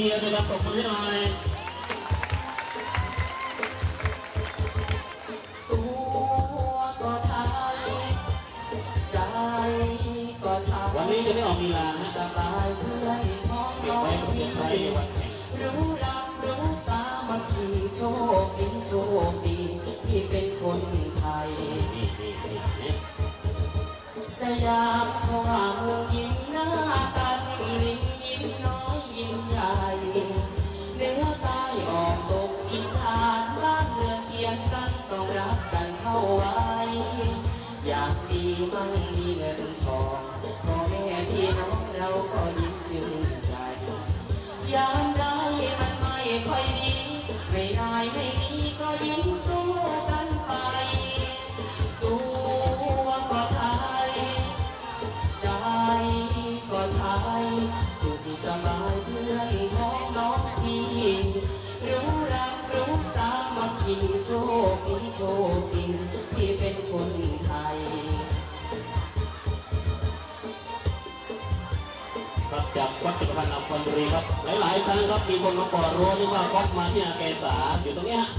ชียร์ด้วยครับปรบมือให้หน่อยตัวก็ไทยใจก็ไทยวันนี้จะไม่ออกมีลานะสบายเพื่อนพ้องเก็บน้องไว้ประเทพี่ศไทยในวันแข่งรู้รักรู้สามัคคีโชคดีโชคดีที่เป็นคนไทยนี่นี่นี่นี่สยามทว่าเมืองยิ้ ยงกันต้องรักกันเข้าไว้ อยากดีไม่มีเงินทองพ่อแม่พี่น้องเราก็ยิ้มชื่นใจยามได้มันไม่ค่อยดี ไม่ได้ไม่ดีก็ยิ้มสู้กันไป ตัวก็ไทย ใจก็ไทยสุขสบายเพื่อนของ คดีโชคดีที่เป็นคนไทย ครับจากวัดจักรพันธ์อัมพรบุรีครับ หลาย ๆ ครั้งครับมีคนมาก่อรั้วนึกว่าก๊อฟมาที่อาเกษาอยู่ตรงเนี้ยฮะ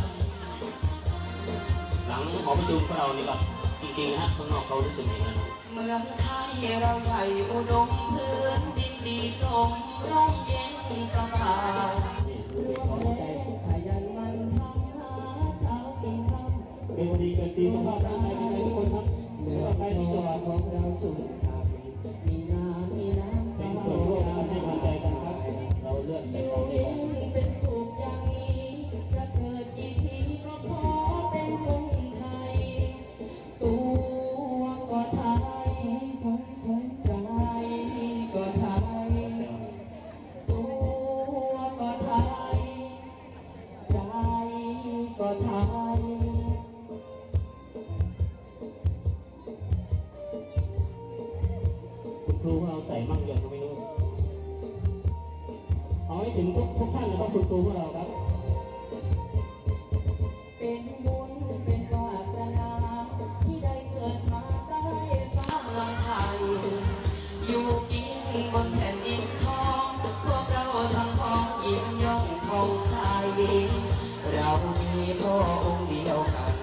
หลังหอประชุมของเรานี่ครับจริงๆนะฮะข้างนอกเขารู้สึกอย่างนั้นเมืองไทยเราใหญ่อุดมพื้นดินดีสมร่มเย็นสบาย ขภาพร่างกายเป็นไงทุกคนครับเมืเดี๋ยวอไทไปยที่จัวของเราชุ่มฉ่ำมีน้ำมีน้ำเป็นส่วนร่วมกันให้กำลังใจกันครับ เราเลือกอใช้ยู่ของด้วยเป็นสุขอย่างนี้ จะเกิดกี่ทีก็ขอเป็นคนไทย ตัวก็ไทยใจก็ไทย ตัวก็ไทย ใจก็ไทย ใส่มั่งยังก็ไม่รู้เอาให้ถึงทุกทุกท่านนะครับคุณครูของเราครับ เป็นบุญเป็นวาสนา ที่ได้เกิดมาใต้ฟ้าเมืองไทย อยู่กินบนแผ่นดินทอง พวกเราทั้งพ้องยิ้มย่องทองใสเรามีพ่อองค์เดียวกัน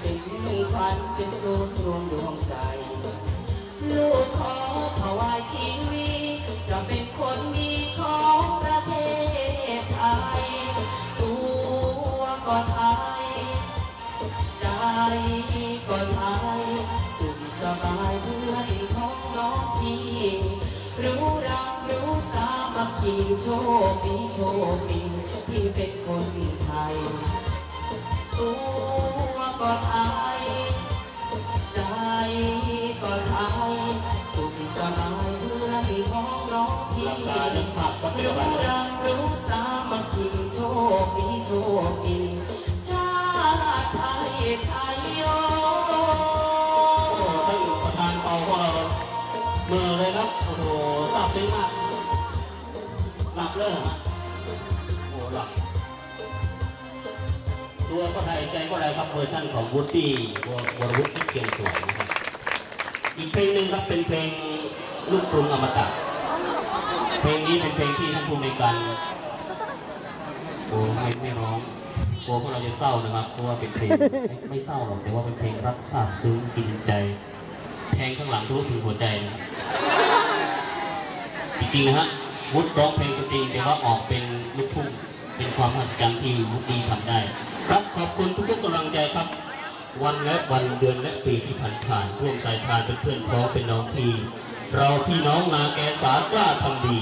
เป็นขวัญเป็นศูนย์รวมดวงใจ ลูกขอถวายชีวิตจะเป็นคนดีของประเทศไทย ตัวก็ไทย ใจก็ไทย สุขสบายเพื่อนของน้องพี่รู้รักรู้สามัคคีโชคดีโชคดีที่เป็นคนไทย ตัวก็ไทย ใจก็ น้องพี่ารู้รับรักรู้สามัคคีโชคดีโชคดีชาติไทยชัยโยท่านประธานเปาของเรามื่อเลยครับโอ้โหซาบซึ้งมากหลับเลยเหรอฮะโอ้โหหลับตัวก็ไทยใจก็ไทยครับเวอร์ชั่นของวูดดี้วรวุฒิเชียงสวยนะครับอีกเพลงหนึ่งครับเป็นเพลงลูกกรุงอมตะ เพลงนี้เป็นเพลงที่ท่านผู้ในการโอ้ไม่ไม่ร้องกลัวพวกเราจะเศร้านะครับเพราะว่าเป็นเพลงไม่ไม่เศร้าหรอกแต่ว่าเป็นเพลงรักซาบซึ้งกินใจแทงข้างหลังทะลุถึงหัวใจนะจริงๆนะฮะวุฒิร้องเพลงสตริงแต่ว่าออกเป็นลูกทุ่งเป็นความมหัศจรรย์ที่วุฒิทำได้ ครับขอบคุณทุกๆกำลังใจครับ วันและวันเดือนและปีที่ผ่านผ่านๆร่วมสายทานเป็นเพื่อนพ้องเป็นน้องที เราพี่น้องนาแกสากล้าทำดี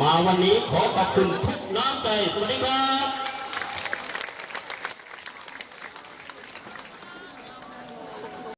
มาวันนี้ขอขอบคุณทุกน้ำใจ สวัสดีครับ